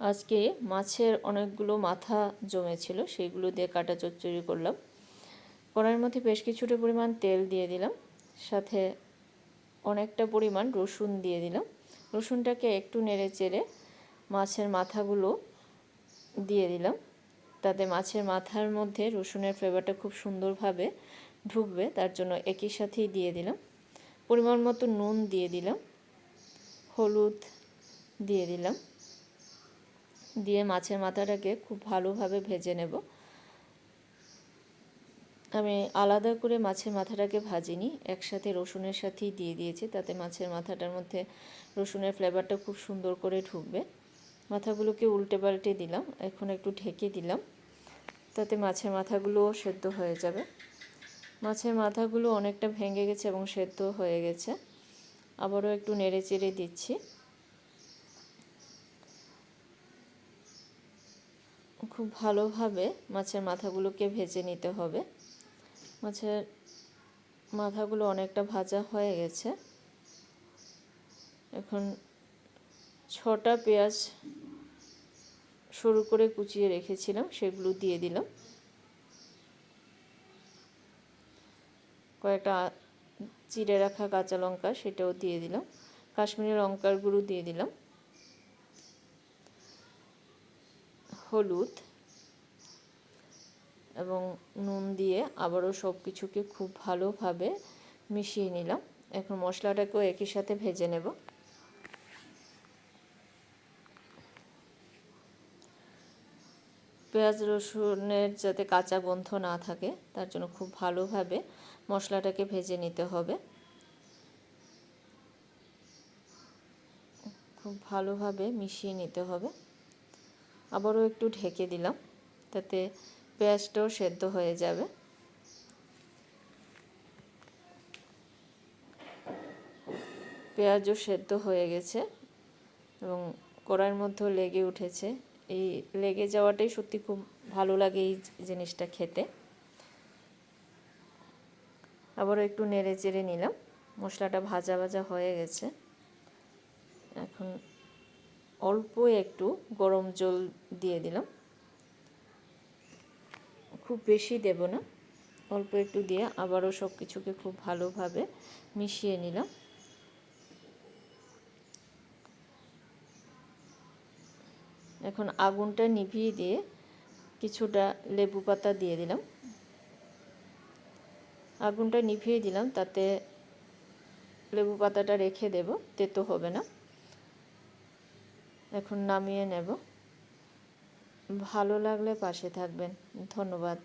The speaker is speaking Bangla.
আজকে মাছের অনেকগুলো মাথা জমেছিল, সেইগুলো দিয়ে কাটা চচ্চড়ি করলাম। কড়াইয়ের মধ্যে বেশ কিছুটা পরিমাণ তেল দিয়ে দিলাম, সাথে অনেকটা পরিমাণ রসুন দিয়ে দিলাম। রসুনটাকে একটু নেড়ে চেড়ে মাছের মাথাগুলো দিয়ে দিলাম, তাতে মাছের মাথার মধ্যে রসুনের ফ্লেভারটা খুব সুন্দরভাবে ঢুকবে, তার জন্য একই সাথেই দিয়ে দিলাম। পরিমাণ মতো নুন দিয়ে দিলাম, হলুদ দিয়ে দিলাম। দিয়ে মাছের মাথাটাকে খুব ভালোভাবে ভেজে নেব। আমি আলাদা করে মাছের মাথাটাকে ভাজিনি, একসাথে রসুনের সাথেই দিয়ে দিয়েছি, তাতে মাছের মাথাটার মধ্যে রসুনের ফ্লেভারটা খুব সুন্দর করে ঢুকবে। মাথাগুলোকে উল্টে পাল্টে দিলাম, এখন একটু ঢেকে দিলাম, তাতে মাছের মাথাগুলো সেদ্ধ হয়ে যাবে। মাছের মাথাগুলো অনেকটা ভেঙে গেছে এবং সেদ্ধ হয়ে গেছে। আবারও একটু নেড়ে চেড়ে দিচ্ছি। খুব ভালোভাবে মাছের মাথাগুলোকে ভেজে নিতে হবে। মাছের মাথাগুলো অনেকটা ভাজা হয়ে গেছে। এখন ছটা পেঁয়াজ সরু করে কুচিয়ে রেখেছিলাম, সেগুলো দিয়ে দিলাম। কয়েকটা চিড়ে রাখা কাঁচা লঙ্কা, সেটাও দিয়ে দিলাম। কাশ্মীরি লঙ্কার গুঁড়ো দিয়ে দিলাম। হলুদ এবং নুন দিয়ে আবারও সব কিছুকে খুব ভালোভাবে মিশিয়ে নিলাম। এখন মশলাটাকেও একই সাথে ভেজে নেব। পেঁয়াজ, রসুনের যাতে কাঁচা গন্ধ না থাকে, তার জন্য খুব ভালোভাবে মশলাটাকে ভেজে নিতে হবে। খুব ভালোভাবে মিশিয়ে নিতে হবে। আবারও একটু ঢেকে দিলাম, তাতে পেঁয়াজটাও সেদ্ধ হয়ে যাবে। পেঁয়াজও সেদ্ধ হয়ে গেছে এবং কড়াইয়ের মধ্যেও লেগে উঠেছে। এই লেগে যাওয়াটাই সত্যি খুব ভালো লাগে এই জিনিসটা খেতে। আবারও একটু নেড়ে চেড়ে নিলাম, মশলাটা ভাজা ভাজা হয়ে গেছে। এখন অল্প একটু গরম জল দিয়ে দিলাম। খুব বেশি দেব না। অল্প একটু দিয়ে আবারও সব কিছুকে খুব ভালোভাবে মিশিয়ে নিলাম। এখন আগুনটা নিভিয়ে দিয়ে কিছুটা লেবু পাতা দিয়ে দিলাম। আগুনটা নিভিয়ে দিলাম, তাতে লেবু পাতাটা রেখে দেব, তেতো হবে না। এখন নামিয়ে নেব। ভালো লাগলে পাশে থাকবেন। ধন্যবাদ।